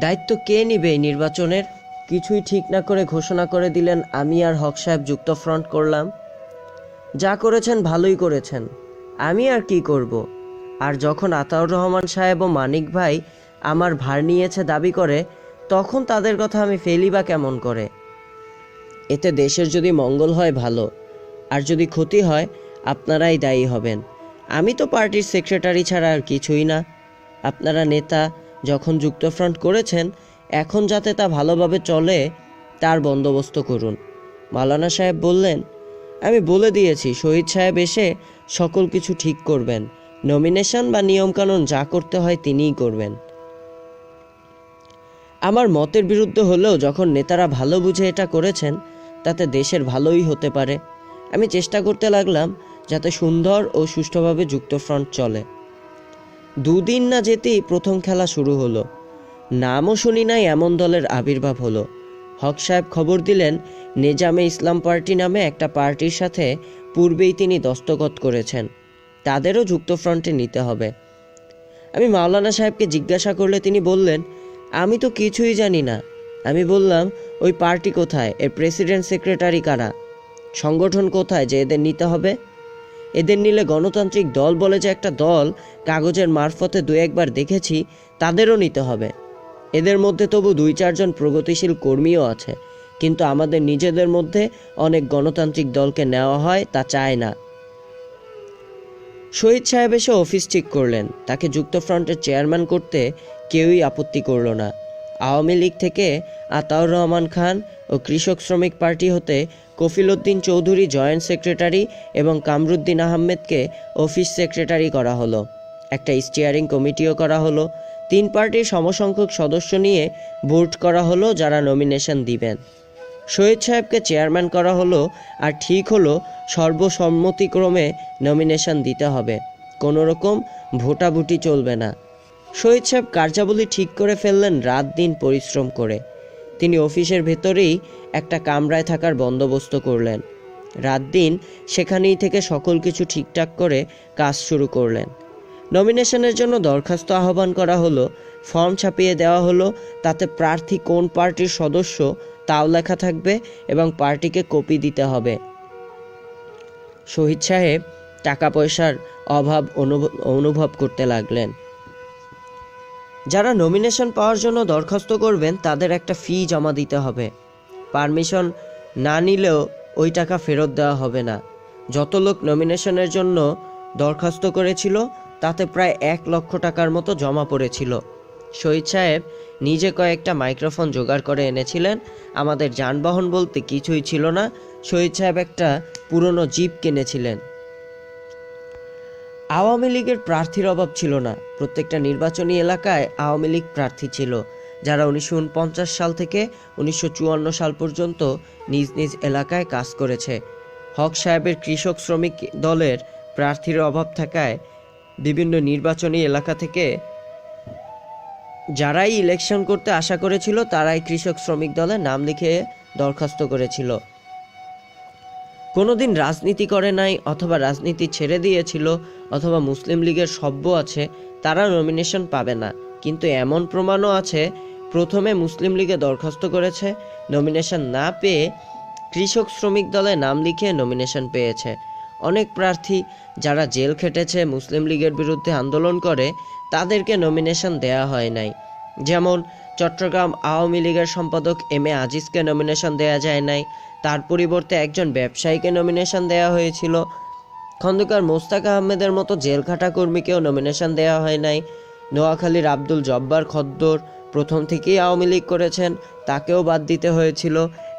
দায়িত্ব কে নিবে এই নির্বাচনের? কিছুই ঠিক না করে ঘোষণা করে দিলেন আমি আর হক সাহেব যুক্ত ফ্রন্ট করলাম। যা করেছেন ভালোই করেছেন, আমি আর কি করব? আর যখন আতাউর রহমান সাহেব ও মানিক ভাই আমার ভার নিয়েছে দাবি করে, তখন তাদের কথা আমি ফেলি বা কেমন করে? এতে দেশের যদি মঙ্গল হয়, ভালো। আর যদি ক্ষতি হয়, আপনারাই দায়ী হবেন। আমি তো পার্টির সেক্রেটারি ছাড়া আর কিছুই না। আপনারা নেতা যখন যুক্তফ্রন্ট করেছেন, এখন যাতে তা ভালোভাবে চলে, তার বন্দোবস্ত করুন। মালানা সাহেব বললেন, আমি বলে দিয়েছি, শহীদ সাহেব এসে সকল কিছু ঠিক করবেন। নমিনেশন বা নিয়মকানুন যা করতে হয় তিনিই করবেন। আমার মতের বিরুদ্ধে হলেও যখন নেতারা ভালো বুঝে এটা করেছেন, তাতে দেশের ভালোই হতে পারে। আমি চেষ্টা করতে লাগলাম যাতে সুন্দর ও সুষ্ঠুভাবে যুক্তফ্রন্ট চলে। দুদিন না যেতেই প্রথম খেলা শুরু হলো। নামও শুনি নাই, এমন দলের আবির্ভাব হলো। হক সাহেব খবর দিলেন, নেজামে ইসলাম পার্টি নামে একটা পার্টির সাথে পূর্বেই তিনি দস্তখত করেছেন। তাদেরও যুক্তফ্রন্টে নিতে হবে। আমি মাওলানা সাহেবকে জিজ্ঞাসা করলে তিনি বললেন, আমি তো কিছুই জানি না। আমি বললাম, ওই পার্টি কোথায়? এর প্রেসিডেন্ট সেক্রেটারি কারা? সংগঠন কোথায় যে এদের নিতে হবে? এদের নিলে গণতান্ত্রিক দল বলে যে একটা দল কাগজের মারফতে দু একবার দেখেছি, তাদেরও নিতে হবে। এদের মধ্যে তবু দুই চারজন প্রগতিশীল কর্মীও আছে, কিন্তু আমাদের নিজেদের মধ্যে অনেক গণতান্ত্রিক দলকে নেওয়া হয়, তা চায় না। শহীদ সাহেব এসে অফিস ঠিক করলেন। তাকে যুক্তফ্রন্টের চেয়ারম্যান করতে কেউই আপত্তি করল না। আওয়ামী লীগ থেকে আতাউর রহমান খান ও কৃষক শ্রমিক পার্টি হতে কফিল উদ্দিন চৌধুরী জয়েন্ট সেক্রেটারি এবং কামরুদ্দিন আহমেদকে অফিস সেক্রেটারি করা হলো। একটা স্টিয়ারিং কমিটিও করা হলো। তিন পার্টির সমসংখ্যক সদস্য নিয়ে ভোট করা হলো যারা নমিনেশন দিবেন। শহীদ সাহেবকে চেয়ারম্যান করা হলো আর ঠিক হলো সর্বসম্মতিক্রমে নমিনেশন দিতে হবে। কোনো রকম ভোটাভুটি চলবে না। শহীদ সাহেব কার্যাবলী ঠিক করে ফেললেন, রাত দিন পরিশ্রম করে। তিনি অফিসের ভেতরেই একটা কামরায় থাকার বন্দোবস্ত করলেন। রাত দিন সেখানেই থেকে সকল কিছু ঠিকঠাক করে কাজ শুরু করলেন। নমিনেশনের জন্য দরখাস্ত আহ্বান করা হলো, ফর্ম ছাপিয়ে দেওয়া হলো, তাতে প্রার্থী কোন পার্টির সদস্য তাও লেখা থাকবে এবং পার্টিকে কপি দিতে হবে। শহীদ সাহেব টাকা পয়সার অভাব অনুভ- অনুভব করতে লাগলেন। যারা নমিনেশন পাওয়ার জন্য দরখাস্ত করবেন, তাদের একটা ফি জমা দিতে হবে। পারমিশন না নিলেও ওই টাকা ফেরত দেওয়া হবে না। যত লোক নমিনেশনের জন্য দরখাস্ত করেছিল, তাতে প্রায় এক লক্ষ টাকার মতো জমা পড়েছিল। শহীদ সাহেব নিজে কয়েকটা মাইক্রোফোন জোগাড় করে এনেছিলেন। আমাদের যানবাহন বলতে কিছুই ছিল না। শহীদ সাহেব একটা পুরনো জিপ কিনেছিলেন। আওয়ামী লীগের প্রার্থীর অভাব ছিল না। প্রত্যেকটা নির্বাচনী এলাকায় আওয়ামী লীগ প্রার্থী ছিল, যারা উনিশশো উনপঞ্চাশ সাল থেকে উনিশশো চুয়ান্ন সাল পর্যন্ত নিজ নিজ এলাকায় কাজ করেছে। হক সাহেবের কৃষক শ্রমিক দলের প্রার্থীর অভাব থাকায় বিভিন্ন নির্বাচনী এলাকা থেকে যারাই ইলেকশন করতে আশা করেছিল, তারাই কৃষক শ্রমিক দলে নাম লিখে দরখাস্ত করেছিল। কোনোদিন রাজনীতি করে নাই অথবা রাজনীতি ছেড়ে দিয়েছিল অথবা মুসলিম লীগের সভ্য আছে, তারা নমিনেশন পাবে না। কিন্তু এমন প্রমাণও আছে, প্রথমে মুসলিম লীগে দরখাস্ত করেছে নমিনেশন না পেয়ে কৃষক শ্রমিক দলে নাম লিখে নমিনেশন পেয়েছে। অনেক প্রার্থী যারা জেল খেটেছে, মুসলিম লীগের বিরুদ্ধে আন্দোলন করে, তাদেরকে নমিনেশন দেয়া হয় নাই। যেমন চট্টগ্রাম আওয়ামী লীগের সম্পাদক এম এ আজিজকে নমিনেশন দেয়া যায় নাই তার পরিবর্তে একজন ব্যবসায়ীকে নমিনেশন দেয়া হয়েছিল। খন্দকার মোস্তাক আহমেদের মতো জেলখাটা কর্মীকেও নমিনেশন দেওয়া হয় নাই। নোয়াখালীর আব্দুল জব্বার খদ্দর প্রথম থেকেই আওয়ামী লীগ করেছেন, তাকেও বাদ দিতে হয়েছিল।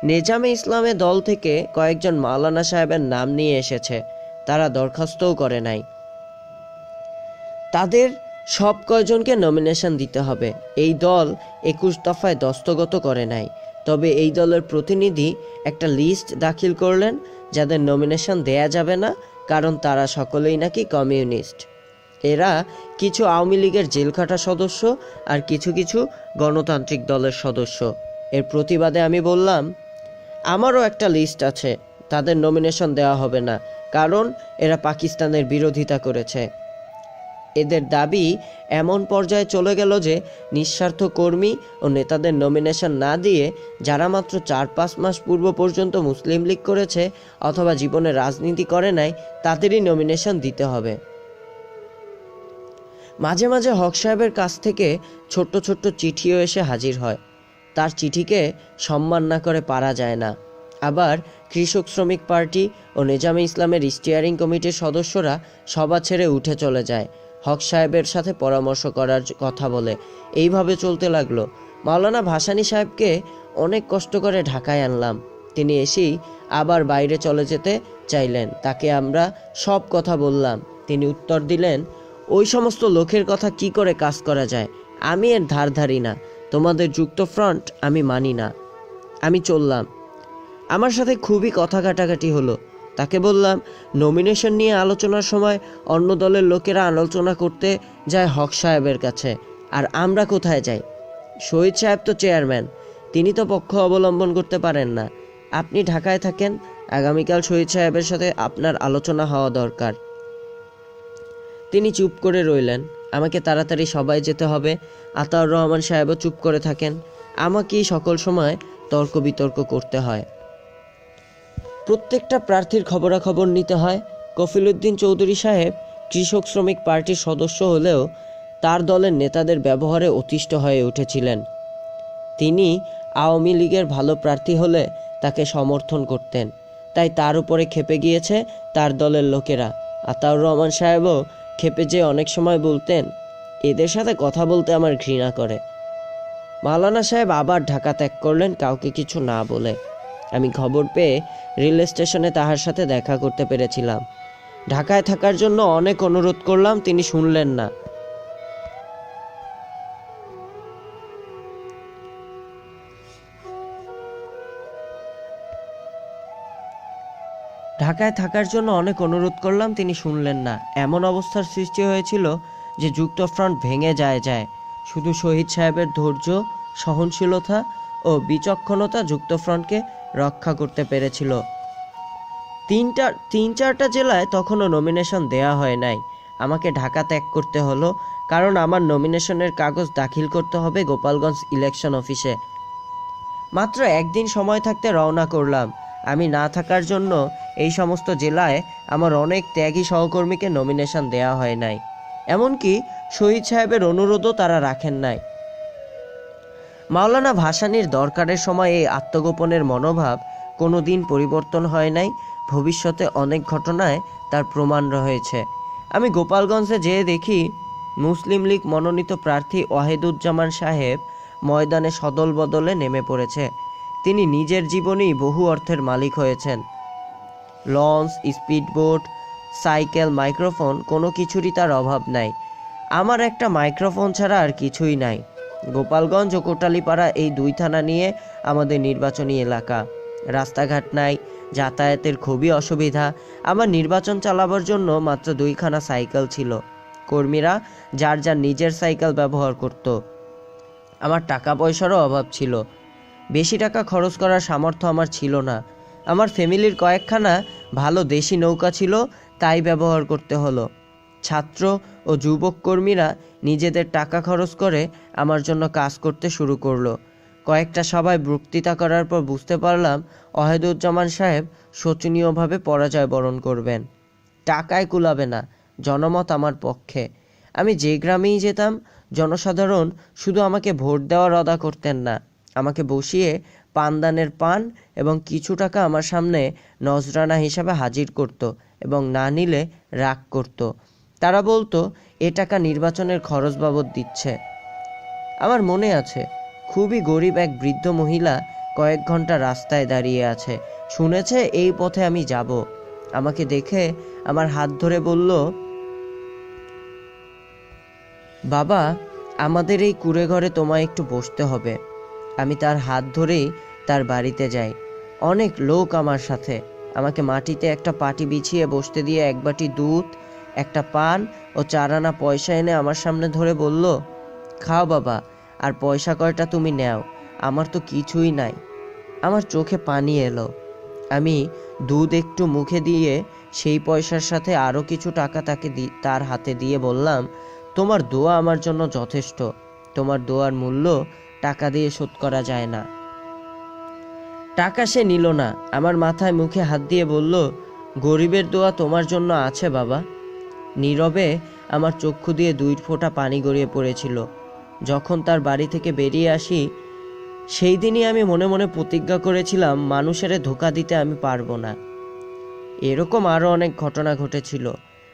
নিজামে ইসলামের দল থেকে কয়েকজন মাওলানা সাহেবের নাম নিয়ে এসেছে, তারা দরখাস্তও করে নাই। তাদের সব কয়জনকে নমিনেশন দিতে হবে, এই দল একুশ দফায় দস্তগত করে নাই। তবে এই দলের প্রতিনিধি একটা লিস্ট দাখিল করলেন যাদের নমিনেশন দেয়া যাবে না, কারণ তারা সকলেই নাকি কমিউনিস্ট এরা কিছু আওয়ামী লীগের জেলখাটা সদস্য আর কিছু কিছু গণতান্ত্রিক দলের সদস্য। এর প্রতিবাদে আমি বললাম, আমারও একটা লিস্ট আছে, তাদের নমিনেশন দেওয়া হবে না, কারণ এরা পাকিস্তানের বিরোধিতা করেছে। এদের দাবি এমন পর্যায়ে চলে গেল যে নিঃস্বার্থ কর্মী ও নেতাদের নমিনেশন না দিয়ে যারা মাত্র চার পাঁচ মাস পূর্ব পর্যন্ত মুসলিম লীগ করেছে অথবা জীবনে রাজনীতি করে নাই, তাদেরই নমিনেশন দিতে হবে। মাঝে মাঝে হক সাহেবের কাছ থেকে ছোট্ট ছোট্ট চিঠিও এসে হাজির হয়। তার চিঠিকে সম্মান না করে পারা যায় না। আবার কৃষক শ্রমিক পার্টি ও নিজামে ইসলামের স্টিয়ারিং কমিটির সদস্যরা সভা ছেড়ে উঠে চলে যায়। হক সাহেবের সাথে পরামর্শ করার কথা বলে এইভাবে চলতে লাগল। মাওলানা ভাসানী সাহেবকে অনেক কষ্ট করে ঢাকায় আনলাম। তিনি এসেই আবার বাইরে চলে যেতে চাইলেন। তাকে আমরা সব কথা বললাম। তিনি উত্তর দিলেন, ওই সমস্ত লোকের কথা কি করে কাজ করা যায়? আমি এর ধার ধারি না। তোমাদের যুক্ত ফ্রন্ট আমি মানি না। আমি চললাম। আমার সাথে খুবই কথা কাটাকাটি হলো। তাকে বললাম নমিনেশন নিয়ে আলোচনার সময় অন্য দলের লোকেরা আলোচনা করতে যায় হক সাহেবের কাছে। আর আমরা কোথায় যাই? শহীদ সাহেব তো চেয়ারম্যান, তিনি তো পক্ষ অবলম্বন করতে পারেন না। আপনি ঢাকায় থাকেন, আগামীকাল শহীদ সাহেবের সাথে আপনার আলোচনা হওয়া দরকার। তিনি চুপ করে রইলেন। আমাকে তাড়াতাড়ি সবাই যেতে হবে। আতাউর রহমান সাহেবও চুপ করে থাকেন। আমাকেই সকল সময় তর্ক বিতর্ক করতে হয়। প্রত্যেকটা প্রার্থীর খবরাখবর নিতে হয়। কফিলুদ্দিন চৌধুরী সাহেব কৃষক শ্রমিক পার্টির সদস্য হলেও তার দলের নেতাদের ব্যবহারে অতিষ্ঠ হয়ে উঠেছিলেন। তিনি আওয়ামী লীগের ভালো প্রার্থী হলে তাকে সমর্থন করতেন। তাই তার উপরে খেপে গিয়েছে তার দলের লোকেরা। আতাউর রহমান সাহেবও খেপে যে অনেক সময় বলতেন, এদের সাথে কথা বলতে আমার ঘৃণা করে। মাওলানা সাহেব আবার ঢাকা ত্যাগ করলেন, কাউকে কিছু না বলে। আমি খবর পেয়ে রেল স্টেশনে তাহার সাথে দেখা করতে পেরেছিলাম। ঢাকায় থাকার জন্য অনেক অনুরোধ করলাম, তিনি শুনলেন না। ঢাকায় থাকার জন্য অনেক অনুরোধ করলাম, তিনি শুনলেন না। এমন অবস্থার সৃষ্টি হয়েছিল যে যুক্তফ্রন্ট ভেঙে যায় যায়। শুধু শহীদ সাহেবের ধৈর্য, সহনশীলতা ও বিচক্ষণতা যুক্তফ্রন্টকে রক্ষা করতে পেরেছিল। তিনটা তিন চারটা জেলায় তখনও নমিনেশন দেয়া হয় নাই। আমাকে ঢাকা ত্যাগ করতে হলো, কারণ আমার নমিনেশনের কাগজ দাখিল করতে হবে গোপালগঞ্জ ইলেকশন অফিসে মাত্র একদিন সময় থাকতে রওনা করলাম। আমি না থাকার জন্য এই সমস্ত জেলায় আমার অনেক ত্যাগী সহকর্মীকে নমিনেশন দেয়া হয় নাই। এমনকি শহীদ সাহেবের অনুরোধও তারা রাখেন নাই। মাওলানা ভাসানীর দরকারের সময় এই আত্মগোপনের মনোভাব কোনো দিন পরিবর্তন হয় নাই। ভবিষ্যতে অনেক ঘটনায় তার প্রমাণ রয়েছে। আমি গোপালগঞ্জে যেয়ে দেখি মুসলিম লীগ মনোনীত প্রার্থী ওয়াহিদুজ্জামান সাহেব ময়দানে সদল বদলে নেমে পড়েছে। তিনি নিজের জীবনেই বহু অর্থের মালিক হয়েছেন। লঞ্চ, স্পিডবোট, সাইকেল, মাইক্রোফোন কোনো কিছুরই তার অভাব নাই। আমার একটা মাইক্রোফোন ছাড়া আর কিছুই নাই। গোপালগঞ্জ ও কোটালীপাড়া এই দুই থানা নিয়ে আমাদের নির্বাচনী এলাকা। রাস্তাঘাট নাই, যাতায়াতের খুবই অসুবিধা। আমার নির্বাচন চালাবার জন্য মাত্র দুইখানা সাইকেল ছিল। কর্মীরা যার যার নিজের সাইকেল ব্যবহার করত। আমার টাকা পয়সারও অভাব ছিল। বেশি টাকা খরচ করার সামর্থ্য আমার ছিল না। আমার ফ্যামিলির কয়েকখানা ভালো দেশি নৌকা ছিল, তাই ব্যবহার করতে হলো। ছাত্র ও যুবক কর্মীরা নিজেদের টাকা খরচ করে আমার জন্য কাজ করতে শুরু করল। কয়েকটা সভায় বক্তৃতা করার পর বুঝতে পারলাম অহেদুজ্জামান সাহেব শোচনীয়ভাবে পরাজয় বরণ করবেন। টাকায় কুলাবে না, জনমত আমার পক্ষে। আমি যে গ্রামেই যেতাম, জনসাধারণ শুধু আমাকে ভোট দেওয়ার অদা করতেন না। আমাকে বসিয়ে পানদানের পান এবং কিছু টাকা আমার সামনে নজরানা হিসাবে হাজির করত এবং না নিলে রাগ করত। তারা বলতো, এ টাকা নির্বাচনের খরচ বাবদ দিচ্ছে। আমার মনে আছে, খুবই গরিব এক বৃদ্ধ মহিলা কয়েক ঘণ্টা রাস্তায় দাঁড়িয়ে আছে। শুনেছে, এই পথে আমি যাব। আমাকে দেখে আমার হাত ধরে বলল, বাবা, আমাদের এই কুড়ে ঘরে তোমায় একটু বসতে হবে। আমি তার হাত ধরেই তার বাড়িতে যাই। অনেক লোক আমার সাথে। আমাকে মাটিতে একটা পাটি বিছিয়ে বসতে দিয়ে এক বাটি দুধ একটা পান ও চার আনা পয়সা এনে আমার সামনে ধরে বলল, খাও বাবা, আর পয়সা কয়টা তুমি নেও, আমার তো কিছুই নাই। আমার চোখে পানি এলো। আমি দুধ একটু মুখে দিয়ে সেই পয়সার সাথে আরও কিছু টাকা তাকে দি- তার হাতে দিয়ে বললাম, তোমার দোয়া আমার জন্য যথেষ্ট, তোমার দোয়ার মূল্য টাকা দিয়ে শোধ করা যায় না। টাকা সে নিল না, আমার মাথায় মুখে হাত দিয়ে বলল, গরিবের দোয়া তোমার জন্য আছে বাবা। নীরবে আমার চক্ষু দিয়ে দুই ফোঁটা পানি গড়িয়ে পড়েছিল। যখন তার বাড়ি থেকে বেরিয়ে আসি, সেই দিনই আমি মনে মনে প্রতিজ্ঞা করেছিলাম, মানুষের ধোকা দিতে আমি পারব না। এরকম আরও অনেক ঘটনা ঘটেছিল।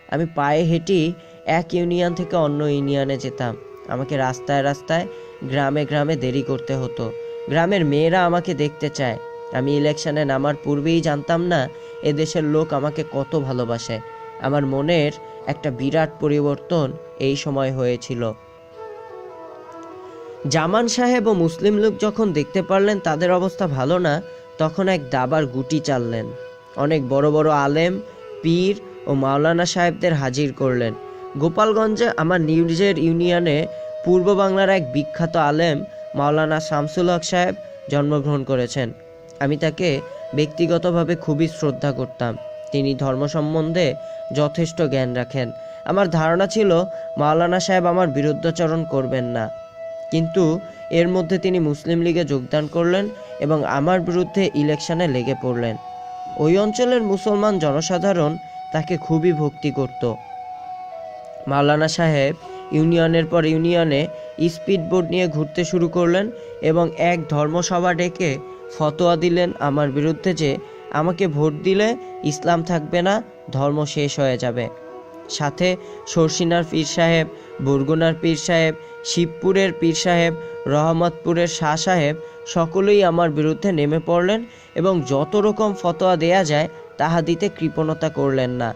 আমি পায়ে হেঁটি এক ইউনিয়ন থেকে অন্য ইউনিয়নে যেতাম। আমাকে রাস্তায় রাস্তায় গ্রামে গ্রামে দেরি করতে হতো। গ্রামের মেয়েরা আমাকে দেখতে চায়। আমি ইলেকশনে নামার পূর্বেই জানতাম না, এদেশের লোক আমাকে কত ভালোবাসে। আমার মনের একটা বিরাট পরিবর্তন এই সময় হয়েছিল। জামান সাহেব ও মুসলিম লোক যখন দেখতে পারলেন তাদের অবস্থা ভালো না, তখন এক দাবার গুটি চাললেন। অনেক বড় বড় আলেম, পীর ও মাওলানা সাহেবদের হাজির করলেন। গোপালগঞ্জে আমার নিউজের ইউনিয়নে পূর্ব বাংলার এক বিখ্যাত আলেম, মাওলানা শামসুল হক সাহেব, জন্মগ্রহণ করেছেন। আমি তাকে ব্যক্তিগতভাবে খুবই শ্রদ্ধা করতাম। তিনি ধর্ম সম্বন্ধে যথেষ্ট জ্ঞান রাখেন। আমার ধারণা ছিল, মাওলানা সাহেব আমার বিরুদ্ধাচরণ করবেন না। কিন্তু এর মধ্যে তিনি মুসলিম লীগে যোগদান করলেন এবং আমার বিরুদ্ধে ইলেকশনে লেগে পড়লেন। ওই অঞ্চলের মুসলমান জনসাধারণ তাকে খুবই ভক্তি করত। মাওলানা সাহেব ইউনিয়নের পর ইউনিয়নে স্পিড বোর্ড নিয়ে ঘুরতে শুরু করলেন এবং এক ধর্মসভা ডেকে ফতোয়া দিলেন আমার বিরুদ্ধে যে আমাকে ভোট দিলে ইসলাম থাকবে না, ধর্ম শেষ হয়ে যাবে। সাথে সরসিনার পীর সাহেব, বরগুনার পীর সাহেব, শিবপুরের পীর সাহেব, রহমতপুরের শাহ সাহেব সকলেই আমার বিরুদ্ধে নেমে পড়লেন এবং যত রকম ফতোয়া দেয়া যায়, তাহা দিতে কৃপণতা করলেন না।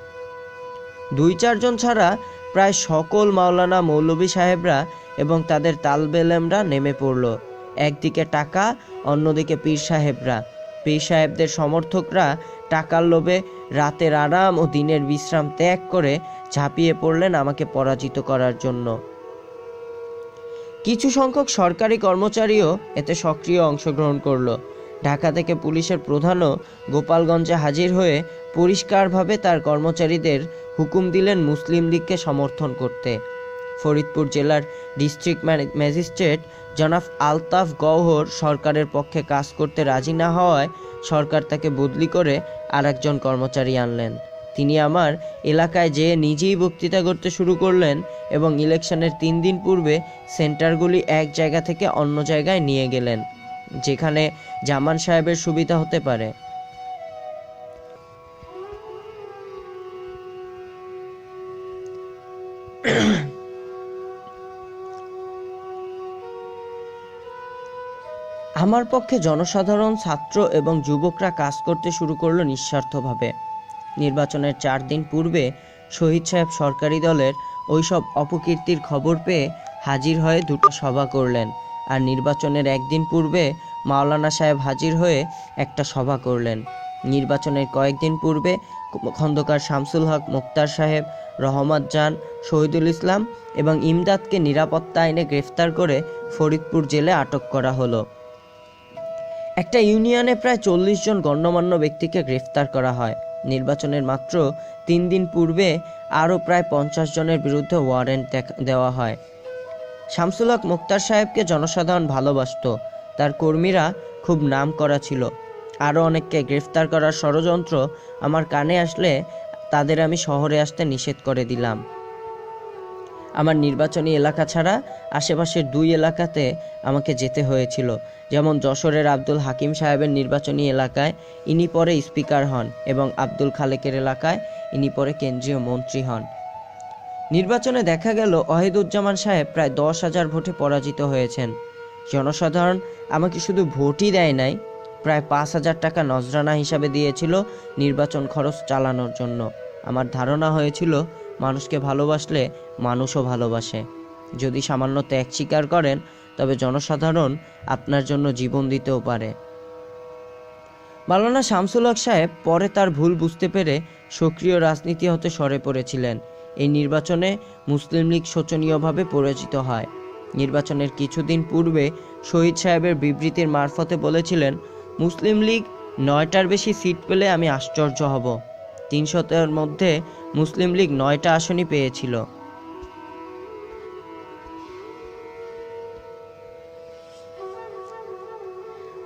দুই চারজন ছাড়া প্রায় সকল মাওলানা মৌলভী সাহেবরা এবং তাদের তালবেলেমরা নেমে পড়ল। একদিকে টাকা, অন্যদিকে পীর সাহেবরা। পীর সাহেবদের সমর্থকরা টাকার লোভে রাতের আরাম ও দিনের বিশ্রাম ত্যাগ করে ঝাঁপিয়ে পড়লেন আমাকে পরাজিত করার জন্য। কিছু সংখ্যক সরকারি কর্মচারীও এতে সক্রিয় অংশগ্রহণ করল। ঢাকা থেকে পুলিশের প্রধানও গোপালগঞ্জে হাজির হয়ে পরিষ্কারভাবে তার কর্মচারীদের হুকুম দিলেন মুসলিম লীগকে সমর্থন করতে। ফরিদপুর জেলার ডিস্ট্রিক্ট ম্যাজিস্ট্রেট জনাব আলতাফ গওহর সরকারের পক্ষে কাজ করতে রাজি না হওয়ায় সরকার তাকে বদলি করে আরেকজন কর্মচারী আনলেন। তিনি আমার এলাকায় যেয়ে নিজেই বক্তৃতা করতে শুরু করলেন এবং ইলেকশনের তিন দিন পূর্বে সেন্টারগুলি এক জায়গা থেকে অন্য জায়গায় নিয়ে গেলেন, যেখানে জামান সাহেবের সুবিধা হতে পারে। আমার পক্ষে জনসাধারণ, ছাত্র এবং যুবকরা কাজ করতে শুরু করল নিঃস্বার্থভাবে। নির্বাচনের চার দিন পূর্বে শহীদ সাহেব সরকারি দলের ওইসব অপকীর্তির খবর পেয়ে হাজির হয়ে দুটো সভা করলেন আর নির্বাচনের একদিন পূর্বে মাওলানা সাহেব হাজির হয়ে একটা সভা করলেন। নির্বাচনের কয়েকদিন পূর্বে খন্দকার শামসুল হক, মুক্তার সাহেব, রহমত জান, শহীদুল ইসলাম এবং ইমদাদকে নিরাপত্তা আইনে গ্রেফতার করে ফরিদপুর জেলে আটক করা হলো। একটা ইউনিয়নে প্রায় চল্লিশ জন গণ্যমান্য ব্যক্তিকে গ্রেফতার করা হয়। নির্বাচনের মাত্র তিন দিন পূর্বে আরও প্রায় পঞ্চাশ জনের বিরুদ্ধে ওয়ারেন্ট দেওয়া হয়। শামসুল হক মুক্তার সাহেবকে জনসাধারণ ভালোবাসত। তার কর্মীরা খুব নাম করা ছিল। আরও অনেককে গ্রেফতার করার ষড়যন্ত্র আমার কানে আসলে তাদের আমি শহরে আসতে নিষেধ করে দিলাম। আমার নির্বাচনী এলাকা ছাড়া আশেপাশের দুই এলাকাতে আমাকে যেতে হয়েছিল। যেমন যশোরের আব্দুল হাকিম সাহেবের নির্বাচনী এলাকায় ইনি পরে স্পিকার হন এবং আব্দুল খালেকের এলাকায় ইনি পরে কেন্দ্রীয় মন্ত্রী হন। নির্বাচনে দেখা গেল ওয়াহিদুজ্জামান সাহেব প্রায় দশ হাজার ভোটে পরাজিত হয়েছেন। জনসাধারণ আমাকে শুধু ভোটই দেয় নাই, প্রায় পাঁচ হাজার টাকা নজরানা হিসাবে দিয়েছিল নির্বাচন খরচ চালানোর জন্য। আমার ধারণা হয়েছিল মানুষকে ভালোবাসলে মানুষও ভালোবাসে। যদি সামান্য ত্যাগ স্বীকার করেন, তবে জনসাধারণ আপনার জন্য জীবন দিতেও পারে। মাওলানা শামসুল হক সাহেব পরে তার ভুল বুঝতে পেরে সক্রিয় রাজনীতি হতে সরে পড়েছিলেন। এই নির্বাচনে মুসলিম লীগ শোচনীয়ভাবে পরাজিত হয়। নির্বাচনের কিছুদিন পূর্বে শহীদ সাহেবের বিবৃতির মারফতে বলেছিলেন, মুসলিম লীগ নয়টার বেশি সিট পেলে আমি আশ্চর্য হব। তিনশোর মধ্যে মুসলিম লীগ নয়টা আসনই পেয়েছিল।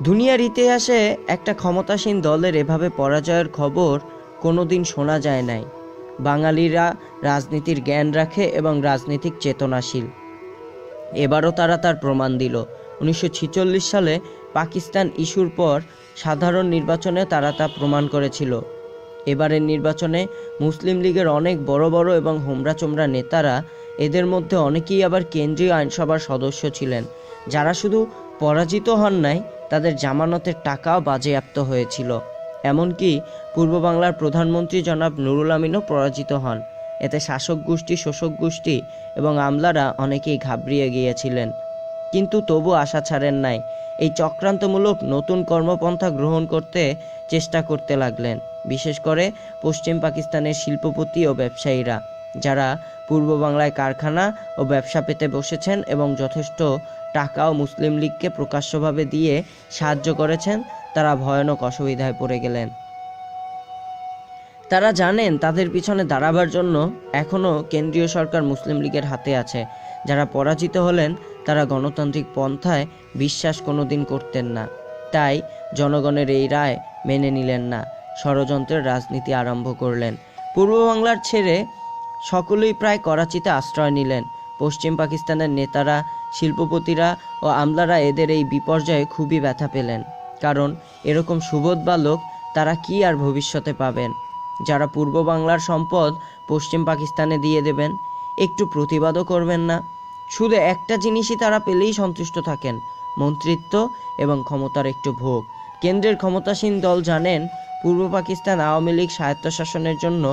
দুনিয়ার ইতিহাসে একটা ক্ষমতাসীন দলের এভাবে পরাজয়ের খবর কোনোদিন শোনা যায় নাই। বাঙালিরা রাজনীতির জ্ঞান রাখে এবং রাজনীতিক চেতনাশীল। এবারও তারা তার প্রমাণ দিল। উনিশশো ছেচল্লিশ সালে পাকিস্তান ইস্যুর পর সাধারণ নির্বাচনে তারা তা প্রমাণ করেছিল। এবারের নির্বাচনে মুসলিম লীগের অনেক বড় বড় এবং হোমরা চোমরা নেতারা এদের মধ্যে অনেকেই আবার কেন্দ্রীয় আইনসভার সদস্য ছিলেন। যারা শুধু পরাজিত হন নাই, তাদের জামানতের টাকাও বাজেয়াপ্ত হয়েছিল। এমনকি পূর্ব বাংলার প্রধানমন্ত্রী জনাব নুরুল আমিনও পরাজিত হন। এতে শাসক গোষ্ঠী, শোষক গোষ্ঠী এবং আমলারা অনেকেই ঘাবড়িয়ে গিয়েছিলেন। কিন্তু তবু আশা ছাড়েন নাই। এই চক্রান্তমূলক নতুন কর্মপন্থা গ্রহণ করতে চেষ্টা করতে লাগলেন। বিশেষ করে পশ্চিম পাকিস্তানের শিল্পপতি ও ব্যবসায়ীরা, যারা পূর্ব বাংলায় কারখানা ও ব্যবসা পেতে বসেছেন এবং যথেষ্ট টাকাও মুসলিম লীগকে প্রকাশ্যভাবে দিয়ে সাহায্য করেছেন, তারা ভয়ানক অসুবিধায় পড়ে গেলেন। তারা জানেন তাদের পিছনে দাঁড়াবার জন্য এখনও কেন্দ্রীয় সরকার মুসলিম লীগের হাতে আছে। যারা পরাজিত হলেন, তারা গণতান্ত্রিক পন্থায় বিশ্বাস কোনোদিন করতেন না। তাই জনগণের এই রায় মেনে নিলেন না। ষড়যন্ত্রের রাজনীতি আরম্ভ করলেন। পূর্ব বাংলার ছেড়ে সকলেই প্রায় করাচিতে আশ্রয় নিলেন। পশ্চিম পাকিস্তানের নেতারা, শিল্পপতিরা ও আমলারা এদের এই বিপর্যয়ে খুবই ব্যথা পেলেন। কারণ এরকম সুবোধ বালক তারা কি আর ভবিষ্যতে পাবেন? যারা পূর্ব বাংলার সম্পদ পশ্চিম পাকিস্তানে দিয়ে দেবেন, একটু প্রতিবাদও করবেন না। শুধু একটা জিনিসই তারা পেলেই সন্তুষ্ট থাকেন, মন্ত্রিত্ব এবং ক্ষমতার একটু ভোগ। কেন্দ্রের ক্ষমতাসীন দল জানেন পূর্ব পাকিস্তান আওয়ামী লীগ স্বায়ত্তশাসনের জন্য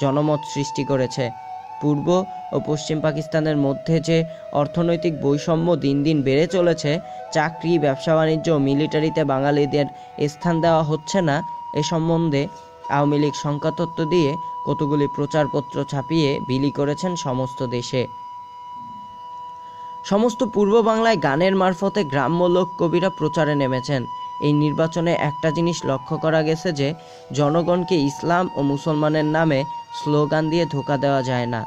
জনমত সৃষ্টি করেছে। পূর্ব ও পশ্চিম পাকিস্তানের মধ্যে যে অর্থনৈতিক বৈষম্য দিন দিন বেড়ে চলেছে, চাকরি, ব্যবসা, বাণিজ্য ও মিলিটারিতে বাঙালিদের স্থান দেওয়া হচ্ছে না, এ সম্বন্ধে আওয়ামী লীগ সংখ্যাতত্ত্ব দিয়ে কতগুলি প্রচারপত্র ছাপিয়ে বিলি করেছেন সমস্ত দেশে। সমস্ত পূর্ব বাংলায় গানের মারফতে গ্রাম্য লোক কবিরা প্রচারে নেমেছেন। এই নির্বাচনে একটা জিনিস লক্ষ্য করা গেছে যে, জনগণকে ইসলাম ও মুসলমানের নামে স্লোগান দিয়ে ধোকা দেওয়া যায় না।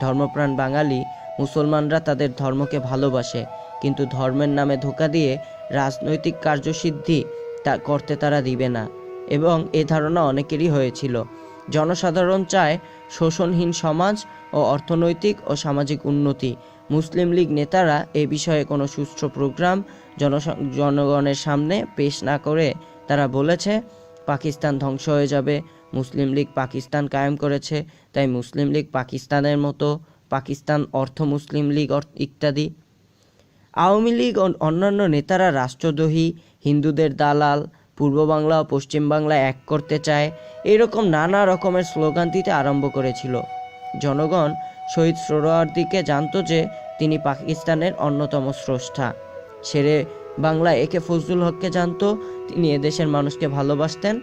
ধর্মপ্রাণ বাঙালি, মুসলমানরা তাদের ধর্মকে ভালোবাসে, কিন্তু ধর্মের নামে ধোকা দিয়ে রাজনৈতিক কার্যসিদ্ধি তা করতে তারা দিবে না। এবং এ ধারণা অনেকেরই হয়েছিল। জনসাধারণ চায় শোষণহীন সমাজ ও অর্থনৈতিক ও সামাজিক উন্নতি। মুসলিম লীগ নেতারা এ বিষয়ে কোনো সুষ্ঠু প্রোগ্রাম জনগণের সামনে পেশ না করে তারা বলেছে, পাকিস্তান ধ্বংস হয়ে যাবে, মুসলিম লীগ পাকিস্তান কায়েম করেছে, তাই মুসলিম লীগ পাকিস্তানের মতো, পাকিস্তান অর্থ মুসলিম লীগ ইত্যাদি। আওয়ামী লীগ অন্যান্য নেতারা রাষ্ট্রদ্রোহী, হিন্দুদের দালাল পূর্ব বাংলা ও পশ্চিম বাংলা এক করতে চায়, এরকম নানা রকমের স্লোগান দিতে আরম্ভ করেছিল। জনগণ শহীদ সোহরাওয়ার্দীকে জানতো যে, তিনি পাকিস্তানের অন্যতম স্রষ্টা। শেরে বাংলা একে ফজলুল হককে জানতো, তিনি এদেশের মানুষকে ভালোবাসতেন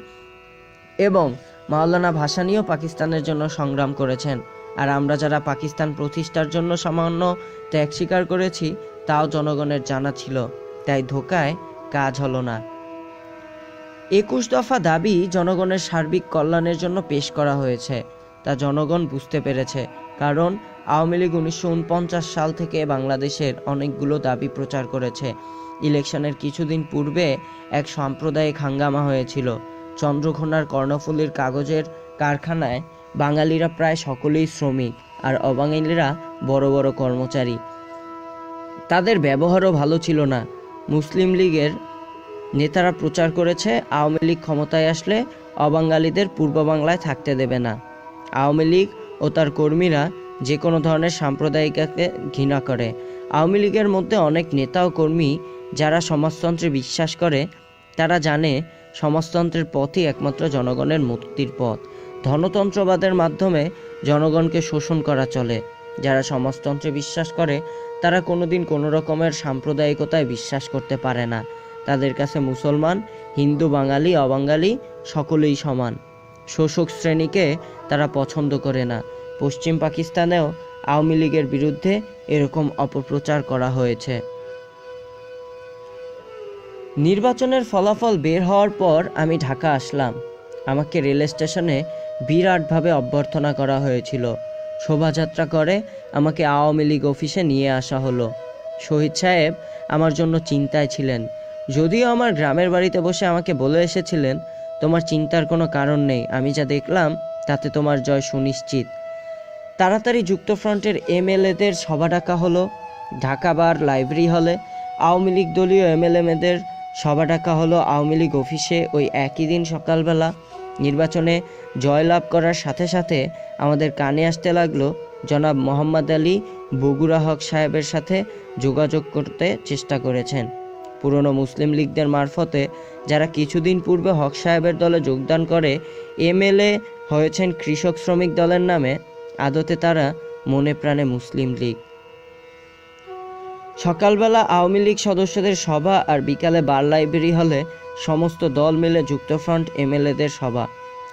এবং মাওলানা ভাসানীও পাকিস্তানের জন্য সংগ্রাম করেছেন। আর আমরা যারা পাকিস্তান প্রতিষ্ঠার জন্য সামান্য ত্যাগ স্বীকার করেছি, তাও জনগণের জানা ছিল। তাই ধোকায় কাজ হলো না। একুশ দফা দাবি জনগণের সার্বিক কল্যাণের জন্য পেশ করা হয়েছে। তা জনগণ বুঝতে পেরেছে, কারণ আওয়ামী লীগ উনিশশো উনপঞ্চাশ সাল থেকে বাংলাদেশের অনেকগুলো দাবি প্রচার করেছে। ইলেকশনের কিছুদিন পূর্বে এক সাম্প্রদায়িক হাঙ্গামা হয়েছিল। চন্দ্রঘোনার কর্ণফুলীর কাগজের কারখানায় বাঙালিরা প্রায় সকলেই শ্রমিক আর অবাঙালিরা বড় বড় কর্মচারী। তাদের ব্যবহারও ভালো ছিল না। মুসলিম লীগের নেতারা প্রচার করেছে, আওয়ামী লীগ ক্ষমতায় আসলে অবাঙালিদের পূর্ব বাংলায় থাকতে দেবে না। আওয়ামী লীগ ও তার কর্মীরা যে কোনো ধরনের সাম্প্রদায়িকাকে ঘৃণা করে। আওয়ামী লীগের মধ্যে অনেক নেতা ও কর্মী যারা সমাজতন্ত্রে বিশ্বাস করে, তারা জানে সমাজতন্ত্রের পথই একমাত্র জনগণের মুক্তির পথ। ধনতন্ত্রবাদের মাধ্যমে জনগণকে শোষণ করা চলে। যারা সমাজতন্ত্রে বিশ্বাস করে, তারা কোনোদিন কোনো রকমের সাম্প্রদায়িকতায় বিশ্বাস করতে পারে না। তাদের কাছে মুসলমান, হিন্দু, বাঙালি, অবাঙালি সকলেই সমান। শোষক শ্রেণীকে তারা পছন্দ করে না। পশ্চিম পাকিস্তানেও আওয়ামী লীগের বিরুদ্ধে এরকম অপপ্রচার করা হয়েছে। নির্বাচনের ফলাফল বের হওয়ার পর আমি ঢাকা আসলাম। আমাকে রেল স্টেশনে বিরাটভাবে অভ্যর্থনা করা হয়েছিল। শোভাযাত্রা করে আমাকে আওয়ামী লীগ অফিসে নিয়ে আসা হলো। শহীদ সাহেব আমার জন্য চিন্তায় ছিলেন। যদিও আমার গ্রামের বাড়িতে বসে আমাকে বলে এসেছিলেন, তোমার চিন্তার কোনো কারণ নেই, আমি যা দেখলাম, তাতে তোমার জয় সুনিশ্চিত। তাড়াতাড়ি যুক্তফ্রন্টের এমএলএদের সভা ডাকা হলো, ঢাকা বার লাইব্রেরি হলে আওয়ামী লীগ দলীয় এমএলএমেদের সভা ডাকা হলো, আওয়ামী লীগ অফিসে ওই একই দিন সকালবেলা। নির্বাচনে জয়লাভ করার সাথে সাথে আমাদের কানে আসতে লাগল, জনাব মোহাম্মদ আলী বগুড়া হক সাহেবের সাথে যোগাযোগ করতে চেষ্টা করেছেন। পুরনো মুসলিম লীগদের মারফতে যারা কিছুদিন পূর্বে হক সাহেবের দলে যোগদান করে এমএলএ হয়েছেন কৃষক শ্রমিক দলের নামে, আদতে তারা মনে প্রাণে মুসলিম লীগ। সকালবেলা আওয়ামী লীগ সদস্যদের সভা আর বিকালে বার লাইব্রেরি হলে সমস্ত দল মিলে যুক্তফ্রন্ট এমএলএদের সভা।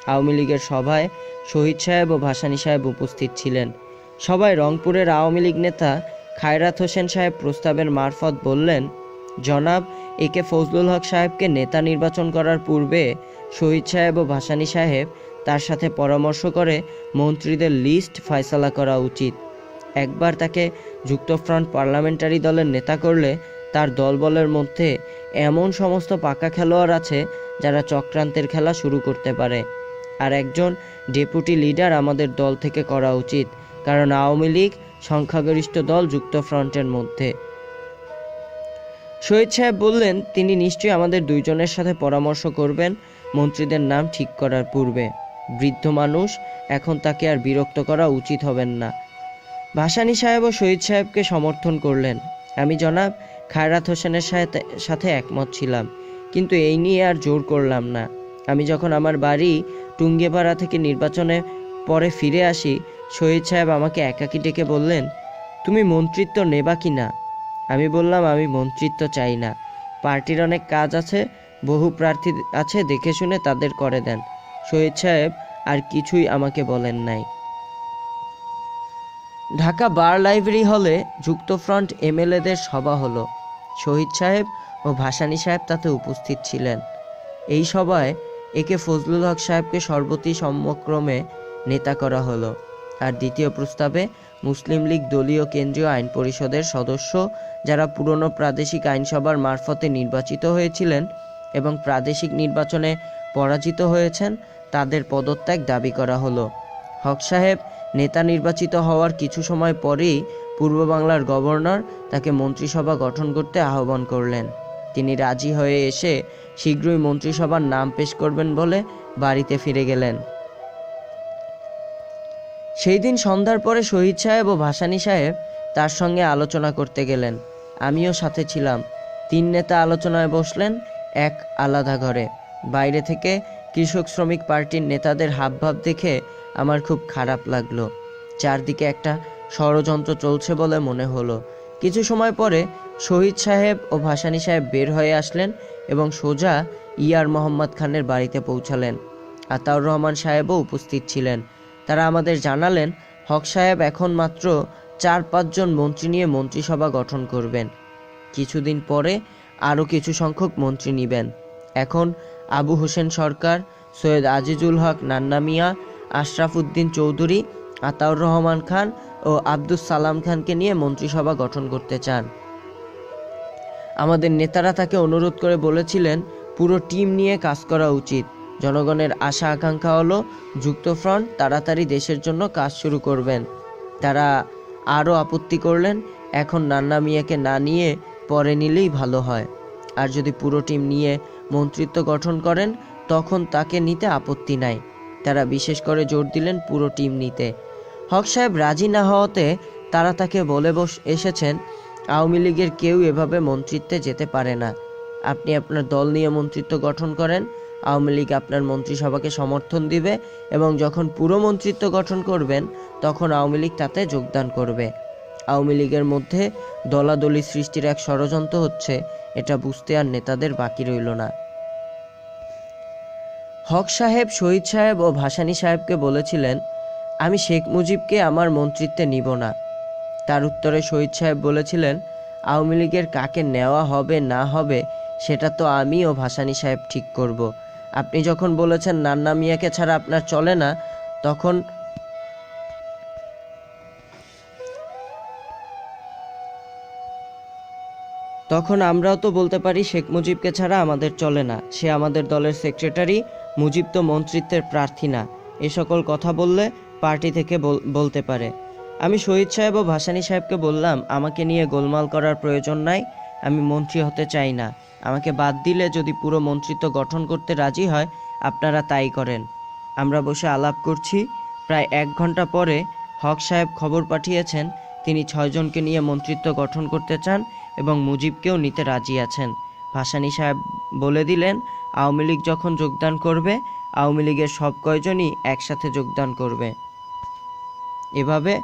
আওয়ামী লীগের সভায় শহীদ সাহেব ও ভাসানী সাহেব উপস্থিত ছিলেন। সবাই রংপুরের আওয়ামী লীগ নেতা খায়রাত হোসেন সাহেব প্রস্তাবের মারফত বললেন জনাব এ কে ফজলুল হক সাহেবকে নেতা নির্বাচন করার পূর্বে শহীদ সাহেব ও ভাসানী সাহেব তার সাথে পরামর্শ করে মন্ত্রীদের লিস্ট ফয়সালা করা উচিত। একবার তাকে যুক্তফ্রন্ট পার্লামেন্টারি দলের নেতা করলে তার দলবলের মধ্যে এমন সমস্ত পাকা খেলোয়াড় আছে যারা চক্রান্তের খেলা শুরু করতে পারে। আর একজন ডেপুটি লিডার আমাদের দল থেকে করা উচিত, কারণ আওয়ামী লীগ সংখ্যাগরিষ্ঠ দল যুক্তফ্রন্টের মধ্যে। শহীদ সাহেব বললেন, তিনি নিশ্চয়ই আমাদের দুইজনের সাথে পরামর্শ করবেন। মন্ত্রীদের নাম ঠিক করার পূর্বে। বৃদ্ধ মানুষ, এখন তাকে আর বিরক্ত করা উচিত হবেন না। ভাসানী সাহেব ও শহীদ সাহেবকে সমর্থন করলেন। আমি জনাব, খায়রাত হোসেনের সাথে একমত ছিলাম, কিন্তু এই নিয়ে আর জোর করলাম না। আমি যখন আমার বাড়ি টুঙ্গেপাড়া থেকে নির্বাচনে পরে ফিরে আসি, শহীদ সাহেব আমাকে একাকি ডেকে বললেন, তুমি মন্ত্রিত্ব নেবা কি না আমি বললাম, আমি মন্ত্রিত্ব চাই না। পার্টির অনেক কাজ আছে, বহু প্রার্থী আছে, দেখে শুনে তাদের করে দেন। শহীদ সাহেব আর কিছুই আমাকে বলেন নাই। ঢাকা বার লাইব্রেরি হলে যুক্তফ্রন্ট এমএলএদের সভা হলো। শহীদ সাহেব ও ভাসানী সাহেব তাতে উপস্থিত ছিলেন। এই সভায় একে ফজলুল হক সাহেবকে সর্বতি সম্যক্রমে নেতা করা হলো। আর দ্বিতীয় প্রস্তাবে মুসলিম লীগ দলীয় কেন্দ্রীয় আইন পরিষদের সদস্য যারা পুরনো প্রাদেশিক আইনসভার মারফতে নির্বাচিত হয়েছিলেন এবং প্রাদেশিক নির্বাচনে পরাজিত হয়েছেন, তাদের পদত্যাগ দাবি করা হলো। হক সাহেব নেতা নির্বাচিত হওয়ার কিছু সময় পরেই পূর্ব বাংলার গভর্নর তাকে মন্ত্রিসভা গঠন করতে আহ্বান করলেন। তিনি রাজি হয়ে এসে শীঘ্রই মন্ত্রিসভার নাম পেশ করবেন বলে বাড়িতে ফিরে গেলেন। সেই দিন সন্ধ্যার পরে শহীদ সাহেব ও ভাসানী সাহেব তার সঙ্গে আলোচনা করতে গেলেন। আমিও সাথে ছিলাম। তিন নেতা আলোচনায় বসলেন, এক আলাদা ঘরে। বাইরে থেকে কৃষক শ্রমিক পার্টির নেতাদের হাবভাব দেখে আমার খুব খারাপ লাগল। চারদিকে একটা ষড়যন্ত্র চলছে বলে মনে হলো। কিছু সময় পরে শহীদ সাহেব ও ভাসানী সাহেব বের হয়ে আসলেন এবং সোজা ইয়ার মোহাম্মদ খানের বাড়িতে পৌঁছালেন। আতাউর রহমান সাহেবও উপস্থিত ছিলেন। তারা আমাদের জানালেন, হক সাহেব এখন মাত্র চার পাঁচজন মন্ত্রী নিয়ে মন্ত্রিসভা গঠন করবেন। কিছুদিন পরে আরও কিছু সংখ্যক মন্ত্রী নেবেন। এখন আবু হোসেন সরকার, সৈয়দ আজিজুল হক নান্না মিয়া, আশরাফ উদ্দিন চৌধুরী, আতাউর রহমান খান ও আব্দুস সালাম খানকে নিয়ে মন্ত্রিসভা গঠন করতে চান। আমাদের নেতারা তাকে অনুরোধ করে বলেছিলেন, পুরো টিম নিয়ে কাজ করা উচিত। জনগণের আশা আকাঙ্ক্ষা হলো যুক্তফ্রন্ট তাড়াতাড়ি দেশের জন্য কাজ শুরু করবেন। তারা আরও আপত্তি করলেন, এখন নান্না মিয়াকে না নিয়ে পরে নিলেই ভালো হয়। আর যদি পুরো টিম নিয়ে মন্ত্রিত্ব গঠন করেন, তখন তাকে নিতে আপত্তি নাই। তারা বিশেষ করে জোর দিলেন পুরো টিম নিতে। হক সাহেব রাজি না হওয়াতে তারা তাকে বলে বস এসেছেন, আওয়ামী লীগের কেউ এভাবে মন্ত্রিত্বে যেতে পারে না। আপনি আপনার দল নিয়ে মন্ত্রিত্ব গঠন করেন আওয়ামী লীগ আপনার মন্ত্রিসভাকে সমর্থন দিবে এবং যখন পুরো মন্ত্রিত্ব গঠন করবেন, তখন আওয়ামী লীগ তাতে যোগদান করবে। আওয়ামী লীগের মধ্যে দলাদলি সৃষ্টির এক ষড়যন্ত্র হচ্ছে, এটা বুঝতে আর নেতাদের বাকি রইল না। হক সাহেব, শহীদ সাহেব ও ভাসানী সাহেবকে বলেছিলেন, আমি শেখ মুজিবকে আমার মন্ত্রিত্বে নিব না। তার উত্তরে শহীদ সাহেব বলেছিলেন, আওয়ামী লীগের কাকে নেওয়া হবে না হবে, সেটা তো আমি ও ভাসানী সাহেব ঠিক করব। আপনি যখন বলেছেন, নান্না মিয়াকে ছাড়া আপনার চলে না, তখন তখন আমরাও তো বলতে পারি, শেখ মুজিবকে ছাড়া আমাদের চলে না। সে আমাদের দলের সেক্রেটারি, মুজিব তো মন্ত্রিত্বের প্রার্থী না। এ সকল কথা বললে পার্টি থেকে বল- বলতে পারে। আমি শহীদ সাহেব ও ভাসানী সাহেবকে বললাম, আমাকে নিয়ে গোলমাল করার প্রয়োজন নাই, আমি মন্ত্রী হতে চাই না। আমাকে বাদ দিলে যদি পুরো মন্ত্রিত্ব গঠন করতে রাজি হয়, আপনারা তাই করেন। আমরা বসে আলাপ করছি। প্রায় এক ঘণ্টা পরে হক সাহেব খবর পাঠিয়েছেন, তিনি ছয়জনকে নিয়ে মন্ত্রিত্ব গঠন করতে চান এবং মুজিবকেও নিতে রাজি আছেন। ভাসানী সাহেব বলে দিলেন, আওয়ামী লীগ যখন যোগদান করবে, আওয়ামী লীগের সব কয়জনই একসাথে যোগদান করবে। এভাবে